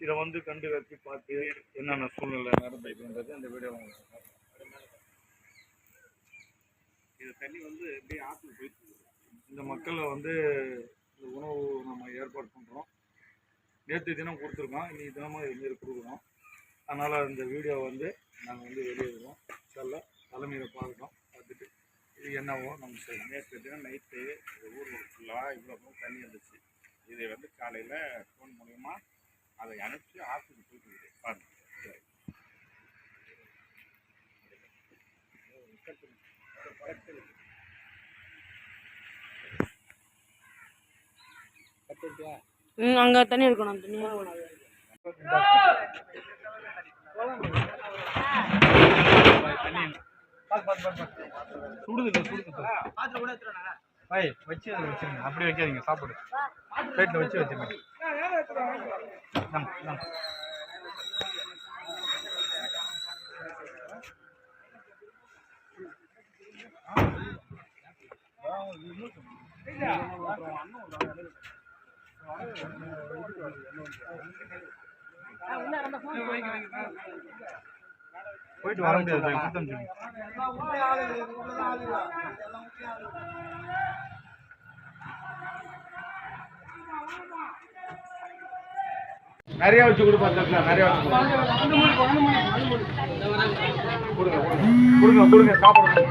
இதை வந்து கண்டு வச்சு பார்த்து என்னென்ன சூழ்நிலை நடந்திருக்குன்றது அந்த வீடியோ இதை இது தண்ணி வந்து அப்படியே ஆற்றுல போயிட்டு இந்த மக்களை வந்து இந்த உணவு நம்ம ஏற்பாடு பண்ணுறோம் நேற்று தினம் கொடுத்துருக்கோம். இன்னைக்கு தினமும் இதுமாரி கொடுக்குறோம் அதனால் இந்த வீடியோ வந்து நாங்கள் வந்து வெளியேறுவோம் செல்ல தலைமையில் பார்க்குறோம். பார்த்துட்டு இது என்னவோ நம்ம செய்யணும் நேற்று தினம் நைட்டு இந்த ஊர் ஃபுல்லாக இவ்வளோ தண்ணி இருந்துச்சு. இதை வந்து காலையில் ஃபோன் மூலயமா அதை அனுப்பிச்சு ஆற்றுக்கு போயிட்டு பாருங்க. ம் அங்கே தண்ணி இருக்கணும் தண்ணி. சுடுது சுடுது. பாய் வச்சு வச்சிருங்க. அப்படி வைக்காதீங்க சாப்பிடு. பிளேட்டில் வச்சு வச்சிருங்க. இந்தாங்க, இந்தாங்க. போயிட்டு வர முடியாது பாய், கொடுத்து நிறைய வச்சு கொடுப்பா தட்டுல நிறைய வச்சு கொடுங்க. கொடுங்க கொடுங்க சாப்பிடுங்க.